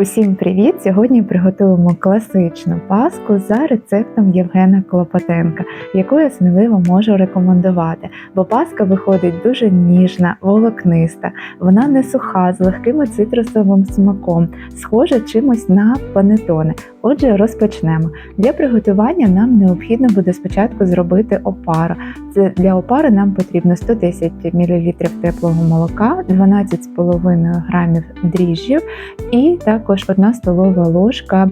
Усім привіт! Сьогодні приготуємо класичну паску за рецептом Євгена Клопотенка, яку я сміливо можу рекомендувати, бо паска виходить дуже ніжна, волокниста, вона не суха, з легким цитрусовим смаком, схожа чимось на панетоне. Отже, розпочнемо. Для приготування нам необхідно буде спочатку зробити опару. Це для опари нам потрібно 110 мл теплого молока, 12,5 грамів дріжджів і також 1 столова ложка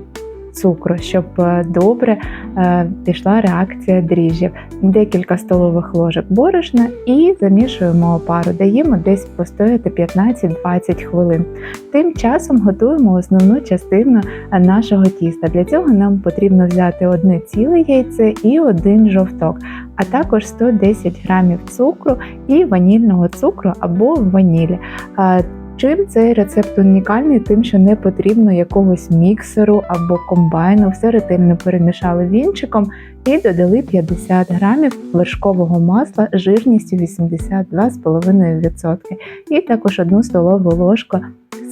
цукру, щоб е, добре е, пішла реакція дріжджів, декілька столових ложок борошна і замішуємо опару, даємо десь постояти 15-20 хвилин. Тим часом готуємо основну частину е, нашого тіста. Для цього нам потрібно взяти одне ціле яйце і один жовток, а також 110 грамів цукру і ванільного цукру або ванілі. Чим цей рецепт унікальний, тим, що не потрібно якогось міксеру або комбайну, все ретельно перемішали вінчиком і додали 50 грамів вершкового масла жирністю 82,5%. І також 1 столову ложку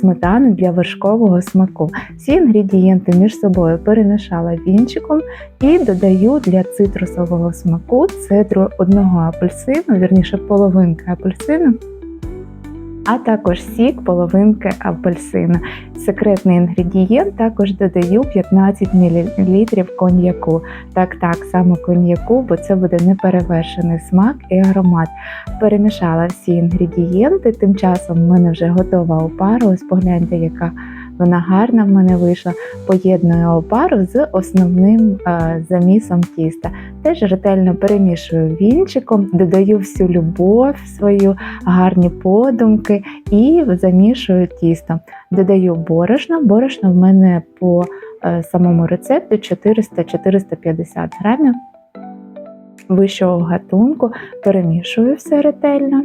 сметани для вершкового смаку. Всі інгредієнти між собою перемішала вінчиком і додаю для цитрусового смаку цедру одного апельсину, вірніше половинки апельсину а також сік половинки апельсина. Секретний інгредієнт також додаю 15 мл коньяку. Так, так, саме коньяку, бо це буде неперевершений смак і аромат. Перемішала всі інгредієнти, тим часом в мене вже готова опара. Ось погляньте, яка вона гарна в мене вийшла. Поєдную опару з основним е, замісом тіста. Теж ретельно перемішую вінчиком, додаю всю любов, свою гарні подумки і замішую тісто. Додаю борошно. Борошно в мене по е, самому рецепту 400-450 грамів вищого гатунку. Перемішую все ретельно.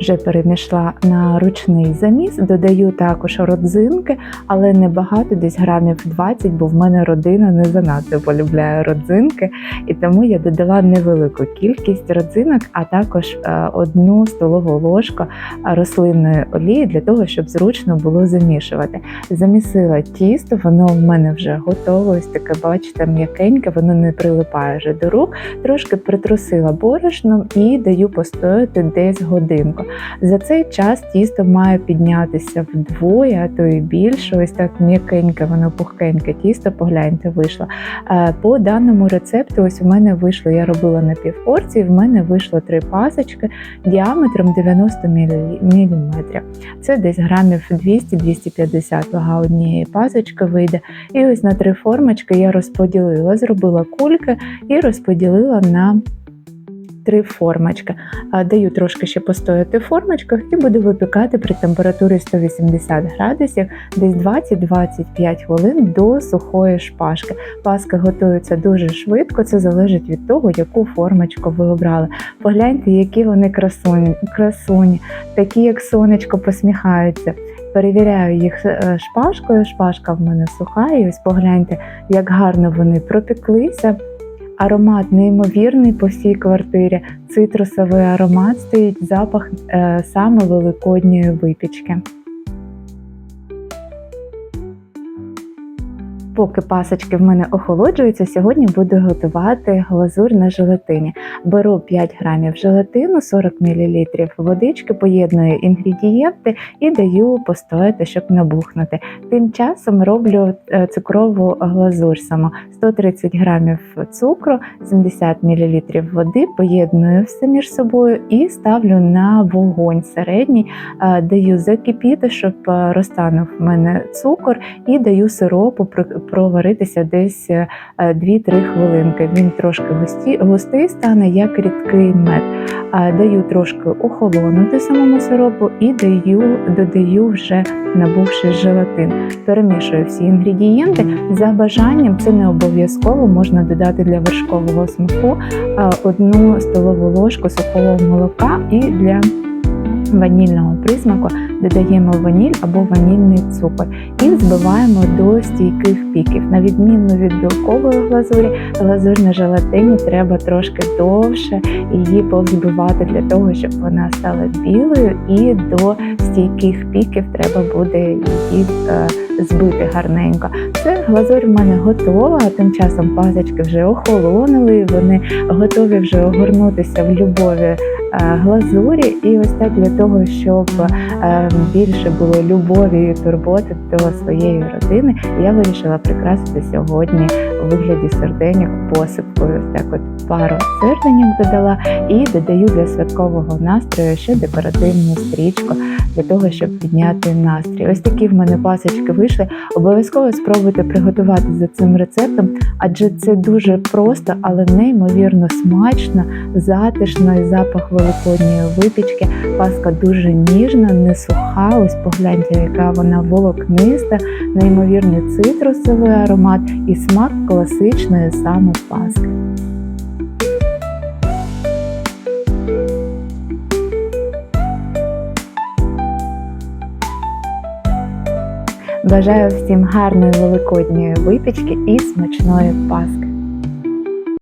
Вже перемішла на ручний заміс, додаю також родзинки, але не багато, десь грамів 20, бо в мене родина не занадто полюбляє родзинки, і тому я додала невелику кількість родзинок, а також е, одну столову ложку рослинної олії для того, щоб зручно було замішувати. Замісила тісто, воно в мене вже готове, ось таке, бачите, м'якеньке, воно не прилипає вже до рук. Трошки притрусила борошном і даю постояти десь годинку. За цей час тісто має піднятися вдвоє, а то і більше. Ось так м'якеньке, воно пухкеньке тісто, погляньте, вийшло. Е, по даному рецепту, ось у мене вийшло, я робила на півпорції, в мене вийшло три пасочки діаметром 90 мм. Це десь грамів 200-250 вага однієї пасочки вийде. І ось на три формочки я розподілила, зробила кульки і розподілила на три формочки. Даю трошки ще постояти в формочках і буду випікати при температурі 180 градусів десь 20-25 хвилин до сухої шпажки. Паски готуються дуже швидко, це залежить від того, яку формочку ви обрали. Погляньте, які вони красуні, красуні, такі, як сонечко, посміхаються. Перевіряю їх е, шпажкою, шпажка в мене суха, і ось погляньте, як гарно вони пропеклися. Аромат неймовірний по всій квартирі. Цитрусовий аромат стоїть запах е, саме великодньої випічки. Поки пасочки в мене охолоджуються, сьогодні буду готувати глазур на желатині. Беру 5 грамів желатину, 40 мл водички, поєдную інгредієнти і даю постояти, щоб набухнути. Тим часом роблю е, цукрову глазур сама 130 грамів цукру, 70 мл води, поєдную все між собою і ставлю на вогонь середній, е, даю закипіти, щоб е, розтанув в мене цукор, і даю сиропу проваритися десь е, 2-3 хвилинки. Він трошки густі, густий стане, як рідкий мед. Даю трошки охолонути самому сиропу і даю, додаю вже набувши желатин. Перемішую всі інгредієнти. За бажанням це не обов'язково можна додати для вершкового смаку одну столову ложку сухого молока і для ванільного присмаку додаємо ваніль або ванільний цукор і збиваємо до стійких піків. На відміну від білкової глазурі, глазур на желатині треба трошки довше її повзбивати для того, щоб вона стала білою, і до стійких піків треба буде її е, збити гарненько. Це глазурь в мене готова, а тим часом пасочки вже охолонули, вони готові вже огорнутися в любові е, глазурі. І ось так для того, щоб е, більше було любові і турботи до своєї родини, я вирішила прикрасити сьогодні у вигляді серденьок посипкою. Так от пару серденьок додала і додаю для святкового настрою ще декоративну стрічку для того, щоб підняти настрій. Ось такі в мене пасочки вийшли. Обов'язково спробуйте приготувати за цим рецептом, адже це дуже просто, але неймовірно смачно, затишно і запах великодньої випічки. Паска дуже ніжна, не суха. Ось погляньте, яка вона волокниста, неймовірний цитрусовий аромат і смак класичної саме паски. Бажаю всім гарної великодньої випічки і смачної паски.